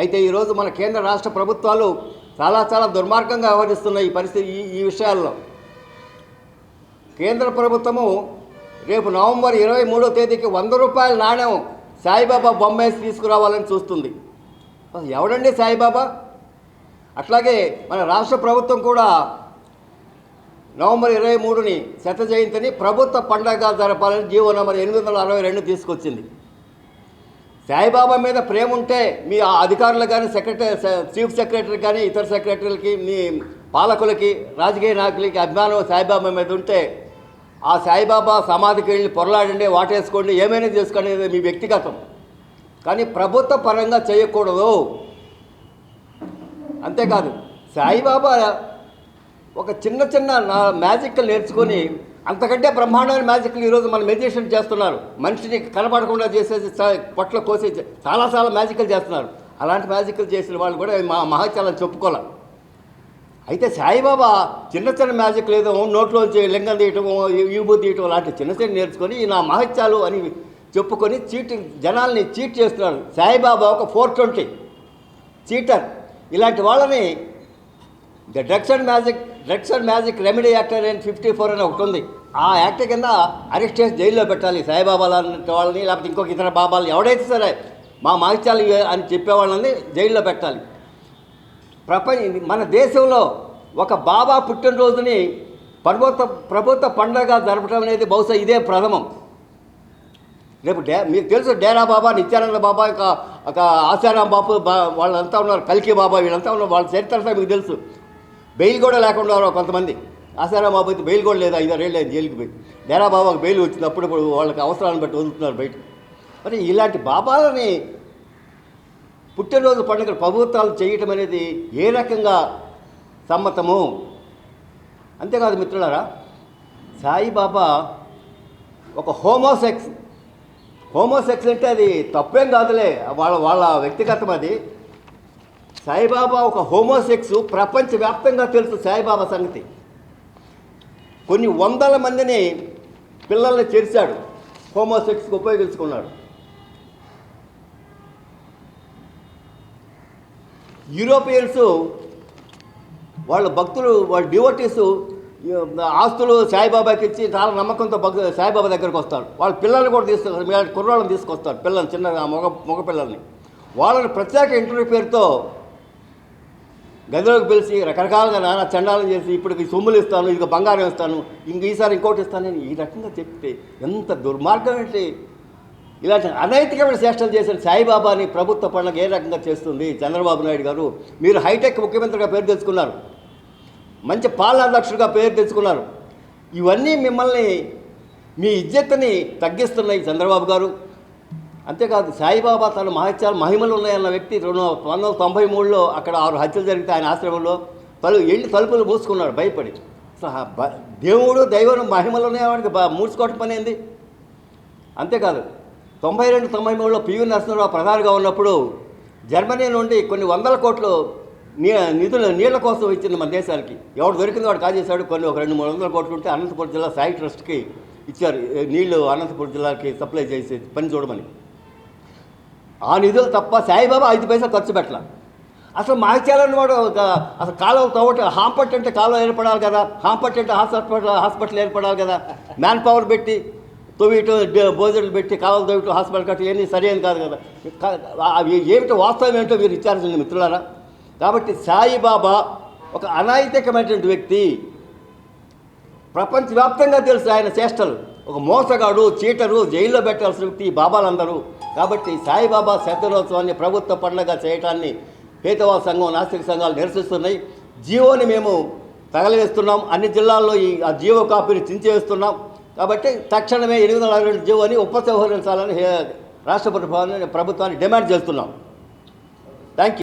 అయితే ఈరోజు మన కేంద్ర రాష్ట్ర ప్రభుత్వాలు చాలా చాలా దుర్మార్గంగా వ్యవహరిస్తున్నాయి ఈ పరిస్థితి ఈ ఈ విషయాల్లో. కేంద్ర ప్రభుత్వము రేపు నవంబర్ ఇరవై మూడో తేదీకి వంద రూపాయల నాణ్యం సాయిబాబా బొమ్మ వేసి తీసుకురావాలని చూస్తుంది. ఎవడండి సాయిబాబా? అట్లాగే మన రాష్ట్ర ప్రభుత్వం కూడా నవంబర్ ఇరవై మూడుని శత జయంతిని ప్రభుత్వ పండగగా జరపాలని జీవో నంబర్ ఎనిమిది వందల అరవై రెండు తీసుకొచ్చింది. సాయిబాబా మీద ప్రేమ ఉంటే మీ ఆ అధికారులు కానీ సెక్రటరీ చీఫ్ సెక్రటరీ కానీ ఇతర సెక్రటరీలకి మీ పాలకులకి రాజకీయ నాయకులకి అభిమానం సాయిబాబా మీద ఉంటే ఆ సాయిబాబా సమాధికి వెళ్ళి పొరలాడండి వాటేసుకోండి ఏమైనా చేసుకోండి అనేది మీ వ్యక్తిగతం. కానీ ప్రభుత్వ పరంగా చేయకూడదు. అంతేకాదు సాయిబాబా ఒక చిన్న చిన్న నా మ్యాజిక్లు నేర్చుకొని అంతకంటే బ్రహ్మాండమైన మ్యాజిక్లు ఈరోజు మన మెడిటేషన్ చేస్తున్నారు. మనిషిని కనపడకుండా చేసేసి చ- పొట్ల కోసి చాలా చాలా మ్యాజిక్లు చేస్తున్నారు. అలాంటి మ్యాజిక్లు చేసిన వాళ్ళు కూడా మా మహాచాలని చెప్పుకోలేం అయితే సాయిబాబా చిన్న చిన్న మ్యాజిక్లు ఏదో నోట్లోంచి లింగం తీయటం యూబు తీయటం లాంటి చిన్న చిన్న నేర్చుకొని ఈ నా మహత్యాలు అని చెప్పుకొని చీటింగ్ జనాల్ని చీట్ చేస్తున్నారు. సాయిబాబా ఒక ఫోర్ ట్వంటీ చీటర్. ఇలాంటి వాళ్ళని the drugs and magic drugs and magic remedy act అని ఫిఫ్టీ ఫోర్ అని ఒకటి ఉంది. ఆ యాక్ట్ కింద అరెస్ట్ చేసి జైల్లో పెట్టాలి సాయిబాబా లాంటి వాళ్ళని లేకపోతే ఇంకొక ఇతర బాబాలు ఎవడైతే సరే మా మాహిత్యాలు అని చెప్పేవాళ్ళని జైల్లో పెట్టాలి. ప్రపంచ మన దేశంలో ఒక బాబా పుట్టినరోజుని ప్రభుత్వ ప్రభుత్వ పండగ జరపడం అనేది బహుశా ఇదే ప్రథమం. రేపు డే మీకు తెలుసు డేరా బాబా నిత్యానంద బాబా ఒక ఒక ఆశారాం బాబు బా వాళ్ళంతా ఉన్నారు కల్కి బాబా వీళ్ళంతా ఉన్నారు వాళ్ళ చరిత్ర మీకు తెలుసు. బెయిల్ కూడా లేకుండా ఉన్నారు కొంతమంది. ఆశారాం బాబు అయితే బెయిల్ కూడా లేదు ఐదారేళ్ళు ఆయన జైలుకి పోయి. డేరా బాబాకు బెయిల్ వచ్చింది అప్పుడప్పుడు వాళ్ళకి అవసరాలను బట్టి వదులుతున్నారు బయట. మరి ఇలాంటి బాబాలని పుట్టినరోజు పండుగ ప్రభుత్వాలు చేయటం అనేది ఏ రకంగా సమ్మతము? అంతేకాదు మిత్రులారా సాయిబాబా ఒక హోమోసెక్స్. హోమోసెక్స్ అంటే అది తప్పేం కాదులే వాళ్ళ వాళ్ళ వ్యక్తిగతం అది. సాయిబాబా ఒక హోమోసెక్స్ ప్రపంచవ్యాప్తంగా తెలుసు సాయిబాబా సంగతి. కొన్ని వందల మందిని పిల్లల్ని చేర్చాడు. హోమోసెక్స్కి ఉపయోగించుకున్నాడు. యూరోపియన్స్ వాళ్ళ భక్తులు వాళ్ళ డివోటీస్ ఆస్తులు సాయిబాబాకి ఇచ్చి చాలా నమ్మకంతో భక్ సాయిబాబా దగ్గరకు వస్తారు. వాళ్ళ పిల్లల్ని కూడా తీసుకొస్తారు. మీ కుర్రాళ్ళని తీసుకొస్తారు పిల్లల్ని చిన్న మగ మగ పిల్లల్ని. వాళ్ళని ప్రత్యేక ఇంటర్వ్యూ పేరుతో గదిలోకి పిలిచి రకరకాలుగా నానా చండాలం చేసి ఇప్పుడు ఈ సొమ్ములు ఇస్తాను ఇది బంగారం ఇస్తాను ఇంక ఈసారి ఇంకోటి ఇస్తానని ఈ రకంగా చెప్తే ఎంత దుర్మార్గం ఏంటి? ఇలాంటి అనైతికమైన చేష్టలు చేసిన సాయిబాబాని ప్రభుత్వ పనులకు ఏ రకంగా చేస్తుంది? చంద్రబాబు నాయుడు గారు మీరు హైటెక్ ముఖ్యమంత్రిగా పేరు తెచ్చుకున్నారు. మంచి పాలనాధ్యక్షుడిగా పేరు తెచ్చుకున్నారు. ఇవన్నీ మిమ్మల్ని మీ ఇజ్జత్తుని తగ్గిస్తున్నాయి చంద్రబాబు గారు. అంతేకాదు సాయిబాబా తన మహత్యాలు మహిమలు ఉన్నాయన్న వ్యక్తి రెండు పంతొమ్మిది వందల తొంభై మూడులో అక్కడ ఆరు హత్యలు జరిగితే ఆయన ఆశ్రమంలో తలు ఎల్లి తలుపులు మూసుకున్నాడు భయపడి. దేవుడు దైవం మహిమలు ఉన్నాయని మూసుకోవటం పని ఏంది? అంతేకాదు తొంభై రెండు తొంభై మూడులో పివి నరసింహరావు ప్రధానిగా ఉన్నప్పుడు జర్మనీ నుండి కొన్ని వందల కోట్లు నీ నిధులు నీళ్ళ కోసం ఇచ్చింది మన దేశానికి. ఎవడు దొరికింది వాడు కాజేశాడు కొన్ని ఒక రెండు మూడు వందల కోట్లు ఉంటే అనంతపురం జిల్లా సాయి ట్రస్ట్కి ఇచ్చారు. నీళ్ళు అనంతపురం జిల్లాకి సప్లై చేసే పని చూడమని. ఆ నిధులు తప్ప సాయిబాబా ఐదు పైసలు ఖర్చు పెట్టాల. అసలు మాచాలని వాడు ఒక అసలు కాలువ తవ్వట హాంపట్ అంటే కాలువ ఏర్పడాలి కదా. హాంపట్ అంటే హాస్పిటల్ హాస్పిటల్ ఏర్పడాలి కదా. మ్యాన్ పవర్ పెట్టి తొవ్విటు భోజనాలు పెట్టి కాలువ తవ్విటు హాస్పిటల్ కట్టి ఏమీ సరైనది కాదు కదా. అవి ఏమిటో వాస్తవం ఏంటో మీరు విచారించండి మిత్రులారా. కాబట్టి సాయిబాబా ఒక అనైతికమైనటువంటి వ్యక్తి. ప్రపంచవ్యాప్తంగా తెలుసు ఆయన చేష్టలు ఒక మోసగాడు చీటరు జైల్లో పెట్టాల్సిన వ్యక్తి ఈ బాబాలందరూ. కాబట్టి సాయిబాబా శతదినోత్సవాన్ని ప్రభుత్వ పండుగ చేయటాన్ని హేతవా సంఘం నాస్తిక సంఘాలు నిరసిస్తున్నాయి. జీవోని మేము తగలవేస్తున్నాం. అన్ని జిల్లాల్లో ఈ ఆ జీవో కాపీని చించేస్తున్నాం కాబట్టి తక్షణమే ఎనిమిది వందల అరవై రెండు జీవోని ఉపసంహరించాలని రాష్ట్ర ప్రభుత్వాన్ని ప్రభుత్వాన్ని డిమాండ్ చేస్తున్నాం. Thank you